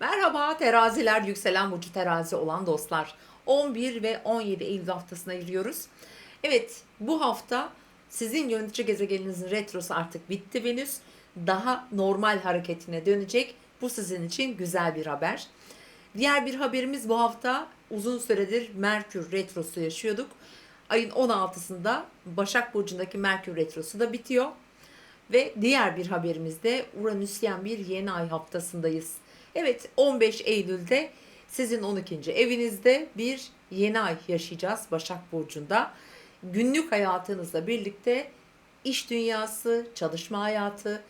Merhaba teraziler, yükselen burcu terazi olan dostlar. 11 ve 17 Eylül haftasına giriyoruz. Evet bu hafta sizin yönetici gezegeninizin retrosu artık bitti Venüs. Daha normal hareketine dönecek. Bu sizin için güzel bir haber. Diğer bir haberimiz bu hafta uzun süredir Merkür retrosu yaşıyorduk. Ayın 16'sında Başak Burcu'ndaki Merkür retrosu da bitiyor. Ve diğer bir haberimizde Uranüsyen bir yeni ay haftasındayız. Evet 15 Eylül'de sizin 12. evinizde bir yeni ay yaşayacağız Başak Burcu'nda. Günlük hayatınızla birlikte iş dünyası, çalışma hayatı,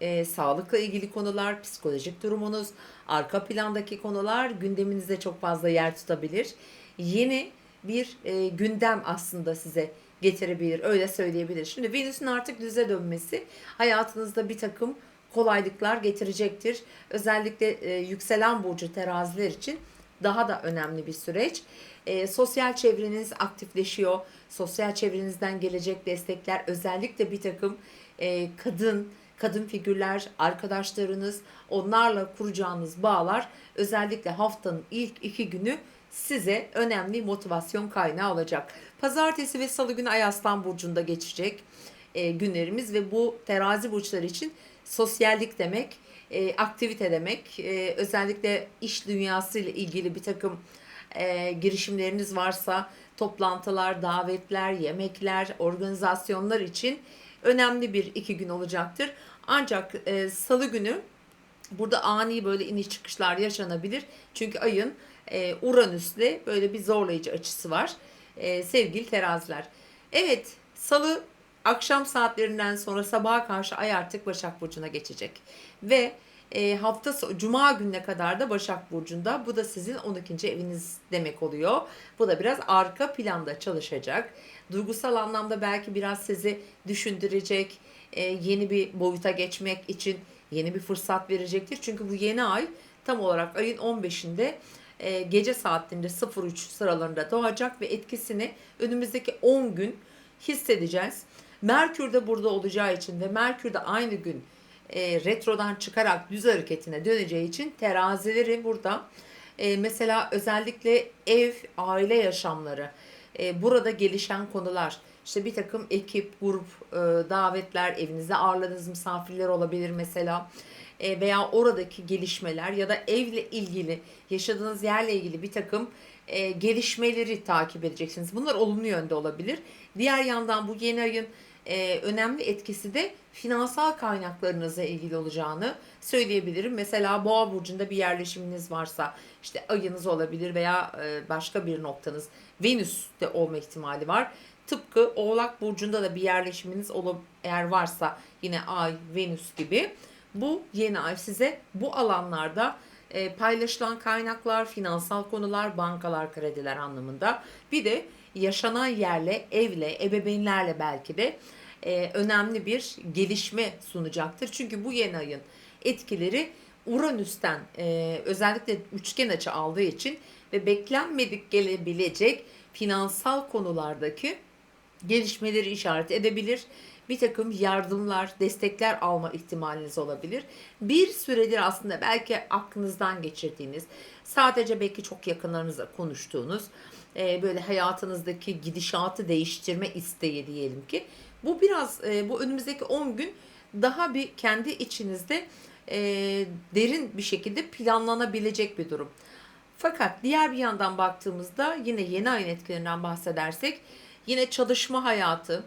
e, sağlıkla ilgili konular, psikolojik durumunuz, arka plandaki konular gündeminizde çok fazla yer tutabilir. Yeni bir e, gündem aslında size getirebilir, öyle söyleyebilir. Şimdi Venüs'ün artık düze dönmesi hayatınızda bir takım kolaylıklar getirecektir. Özellikle e, yükselen burcu teraziler için daha da önemli bir süreç. E, sosyal çevreniz aktifleşiyor. Sosyal çevrenizden gelecek destekler özellikle bir takım e, kadın, kadın figürler, arkadaşlarınız, onlarla kuracağınız bağlar özellikle haftanın ilk iki günü size önemli motivasyon kaynağı olacak. Pazartesi ve salı günü Ay Aslan Burcu'nda geçecek e, günlerimiz ve bu terazi burçları için sosyallik demek, e, aktivite demek. E, özellikle iş dünyası ile ilgili bir takım e, girişimleriniz varsa toplantılar, davetler, yemekler, organizasyonlar için önemli bir iki gün olacaktır. Ancak e, salı günü burada ani böyle iniş çıkışlar yaşanabilir. Çünkü ayın e, Uranüs'le böyle bir zorlayıcı açısı var. E, sevgili teraziler. Evet salı akşam saatlerinden sonra sabaha karşı ay artık Başak Burcu'na geçecek. Ve e, hafta Cuma gününe kadar da Başak Burcu'nda. Bu da sizin 12. eviniz demek oluyor. Bu da biraz arka planda çalışacak. Duygusal anlamda belki biraz sizi düşündürecek, e, yeni bir boyuta geçmek için yeni bir fırsat verecektir. Çünkü bu yeni ay tam olarak ayın 15'inde e, gece saatlerinde 03 sıralarında doğacak ve etkisini önümüzdeki 10 gün hissedeceğiz. Merkür de burada olacağı için ve Merkür de aynı gün e, retrodan çıkarak düz hareketine döneceği için terazileri burada e, mesela özellikle ev, aile yaşamları, e, burada gelişen konular, işte bir takım ekip, grup, e, davetler, evinizde ağırladığınız misafirler olabilir mesela E, veya oradaki gelişmeler ya da evle ilgili, yaşadığınız yerle ilgili bir takım e, gelişmeleri takip edeceksiniz. Bunlar olumlu yönde olabilir. Diğer yandan bu yeni ayın e, önemli etkisi de finansal kaynaklarınızla ilgili olacağını söyleyebilirim. Mesela Boğa burcunda bir yerleşiminiz varsa işte ayınız olabilir veya e, başka bir noktanız Venüs'te olma ihtimali var. Tıpkı Oğlak burcunda da bir yerleşiminiz olup eğer varsa yine Ay, Venüs gibi bu yeni ay size bu alanlarda e, paylaşılan kaynaklar, finansal konular, bankalar, krediler anlamında bir de yaşanan yerle, evle, ebeveynlerle belki de e, önemli bir gelişme sunacaktır. Çünkü bu yeni ayın etkileri Uranüs'ten e, özellikle üçgen açı aldığı için ve beklenmedik gelebilecek finansal konulardaki gelişmeleri işaret edebilir. Bir takım yardımlar, destekler alma ihtimaliniz olabilir. Bir süredir aslında belki aklınızdan geçirdiğiniz, sadece belki çok yakınlarınızla konuştuğunuz, e, böyle hayatınızdaki gidişatı değiştirme isteği diyelim ki. Bu biraz e, bu önümüzdeki 10 gün daha bir kendi içinizde e, derin bir şekilde planlanabilecek bir durum. Fakat diğer bir yandan baktığımızda yine yeni ayın etkilerinden bahsedersek yine çalışma hayatı,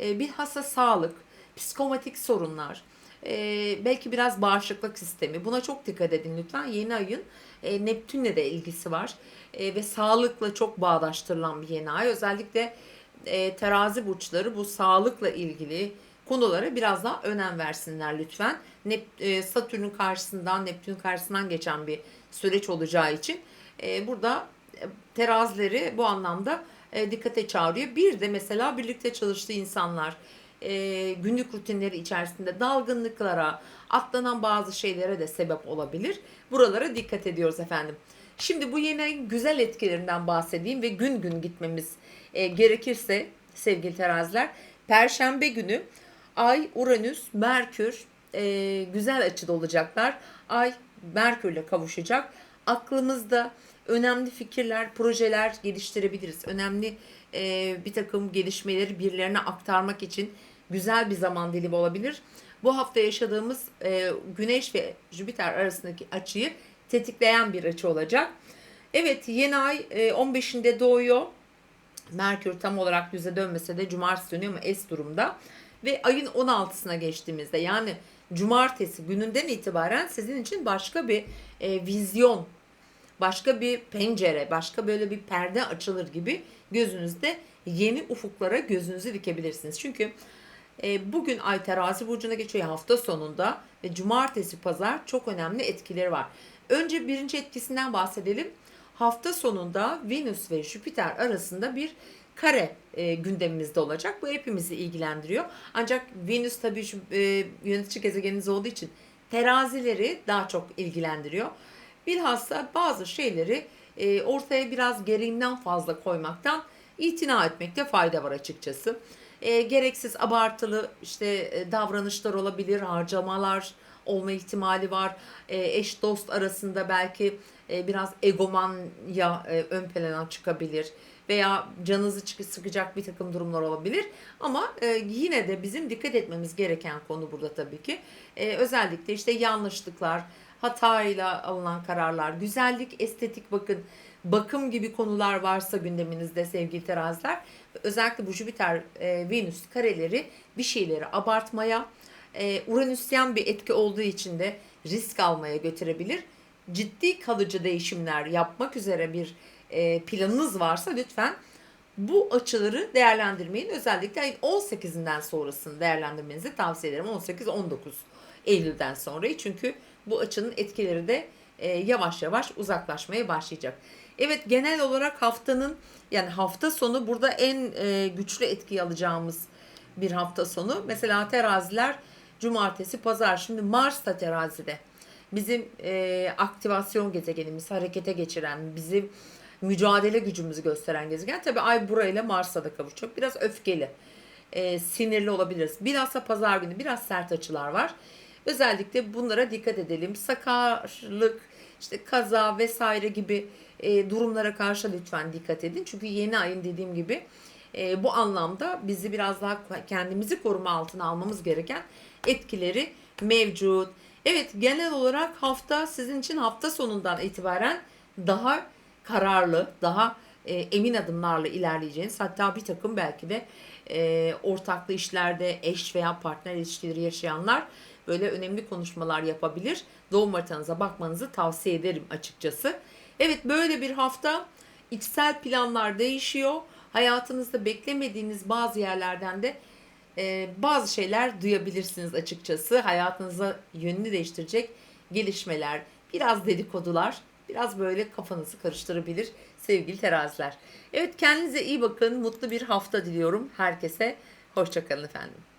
e, bilhassa sağlık, psikomatik sorunlar, e, belki biraz bağışıklık sistemi. Buna çok dikkat edin lütfen. Yeni ayın e, Neptün'le de ilgisi var E, ve sağlıkla çok bağdaştırılan bir yeni ay. Özellikle e, terazi burçları bu sağlıkla ilgili konulara biraz daha önem versinler lütfen. Nep, e, Satürn'ün karşısından, Neptün karşısından geçen bir süreç olacağı için e, burada e, terazileri bu anlamda e, dikkate çağırıyor. Bir de mesela birlikte çalıştığı insanlar e, günlük rutinleri içerisinde dalgınlıklara, atlanan bazı şeylere de sebep olabilir. Buralara dikkat ediyoruz efendim. Şimdi bu yeni güzel etkilerinden bahsedeyim ve gün gün gitmemiz e, gerekirse sevgili teraziler. Perşembe günü Ay, Uranüs, Merkür e, güzel açıda olacaklar. Ay Merkür'le kavuşacak. Aklımızda önemli fikirler, projeler geliştirebiliriz. Önemli e, bir takım gelişmeleri birilerine aktarmak için güzel bir zaman dilimi olabilir. Bu hafta yaşadığımız e, Güneş ve Jüpiter arasındaki açıyı tetikleyen bir açı olacak. Evet yeni ay e, 15'inde doğuyor. Merkür tam olarak düze dönmese de cumartesi dönüyor ama es durumda. Ve ayın 16'sına geçtiğimizde yani cumartesi gününden itibaren sizin için başka bir e, vizyon, başka bir pencere, başka böyle bir perde açılır gibi gözünüzde yeni ufuklara gözünüzü dikebilirsiniz. Çünkü e, bugün ay terazi burcuna geçiyor hafta sonunda ve cumartesi pazar çok önemli etkileri var. Önce birinci etkisinden bahsedelim. Hafta sonunda Venüs ve Jüpiter arasında bir kare e, gündemimizde olacak. Bu hepimizi ilgilendiriyor. Ancak Venüs tabii şu, e, yönetici gezegeniniz olduğu için terazileri daha çok ilgilendiriyor. Bilhassa bazı şeyleri e, ortaya biraz gereğinden fazla koymaktan itina etmekte fayda var açıkçası. E, gereksiz abartılı işte e, davranışlar olabilir, harcamalar olma ihtimali var. E, eş dost arasında belki e, biraz egomanya e, ön plana çıkabilir veya canınızı sıkacak bir takım durumlar olabilir. Ama e, yine de bizim dikkat etmemiz gereken konu burada tabii ki. E, özellikle işte yanlışlıklar, hatayla alınan kararlar, güzellik, estetik bakın, bakım gibi konular varsa gündeminizde sevgili teraziler, özellikle bu Jüpiter, e, Venüs kareleri bir şeyleri abartmaya, e, Uranüsyen bir etki olduğu için de risk almaya götürebilir. Ciddi kalıcı değişimler yapmak üzere bir e, planınız varsa lütfen bu açıları değerlendirmeyin. Özellikle ayın 18'inden sonrasını değerlendirmenizi tavsiye ederim. 18-19 Eylül'den sonrayı çünkü bu açının etkileri de e, yavaş yavaş uzaklaşmaya başlayacak. Evet genel olarak haftanın yani hafta sonu burada en e, güçlü etki alacağımız bir hafta sonu. Mesela teraziler cumartesi pazar şimdi Mars da terazide. Bizim e, aktivasyon gezegenimiz harekete geçiren bizim mücadele gücümüzü gösteren gezegen. Tabi ay burayla Mars'a da kavuşacak. Biraz öfkeli, e, sinirli olabiliriz. Bilhassa pazar günü biraz sert açılar var. Özellikle bunlara dikkat edelim. Sakarlık, işte kaza vesaire gibi e, durumlara karşı lütfen dikkat edin. Çünkü yeni ayın dediğim gibi e, bu anlamda bizi biraz daha kendimizi koruma altına almamız gereken etkileri mevcut. Evet genel olarak hafta sizin için hafta sonundan itibaren daha kararlı, daha e, emin adımlarla ilerleyeceğiniz hatta bir takım belki de e, ortaklı işlerde eş veya partner ilişkileri yaşayanlar böyle önemli konuşmalar yapabilir. Doğum haritanıza bakmanızı tavsiye ederim açıkçası. Evet böyle bir hafta içsel planlar değişiyor. Hayatınızda beklemediğiniz bazı yerlerden de e, bazı şeyler duyabilirsiniz açıkçası. Hayatınıza yönünü değiştirecek gelişmeler, biraz dedikodular, biraz böyle kafanızı karıştırabilir sevgili teraziler. Evet kendinize iyi bakın. Mutlu bir hafta diliyorum herkese. Hoşçakalın efendim.